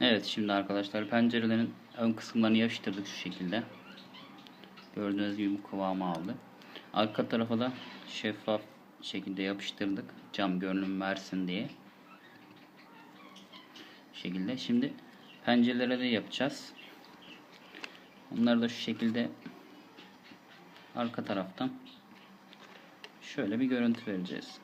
Evet şimdi arkadaşlar pencerelerin ön kısımlarını yapıştırdık şu şekilde. Gördüğünüz gibi bu kıvamı aldı. Arka tarafa da şeffaf şekilde yapıştırdık. Cam görünüm versin diye. Bu şekilde. Şimdi pencerelere de yapacağız. Onları da şu şekilde arka taraftan şöyle bir görüntü vereceğiz.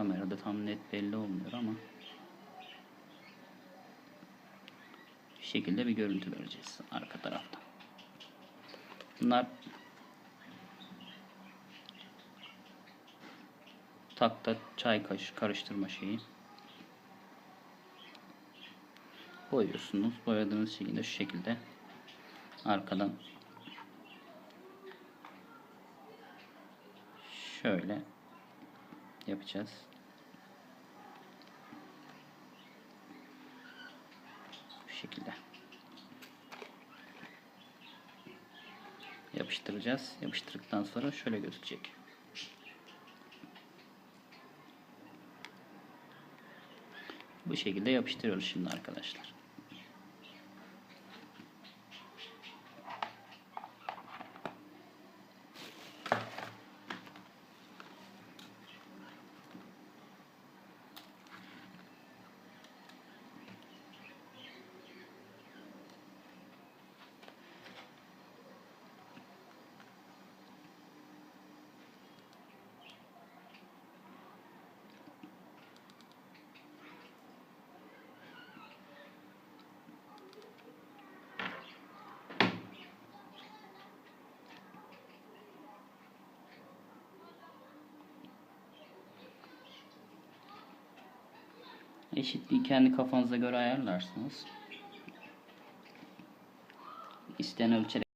Kamerada tam net belli olmuyor ama şu şekilde bir görüntü vereceğiz arka taraftan. Bunlar takta çay kaşığı karıştırma şeyi. Boyuyorsunuz. Boyadığınız şekilde şu şekilde arkadan şöyle yapacağız. Bu şekilde. Yapıştıracağız. Yapıştırdıktan sonra şöyle gözükecek. Bu şekilde yapıştırıyoruz şimdi arkadaşlar. Eşitliği kendi kafanıza göre ayarlarsınız. İsteyen ölçerek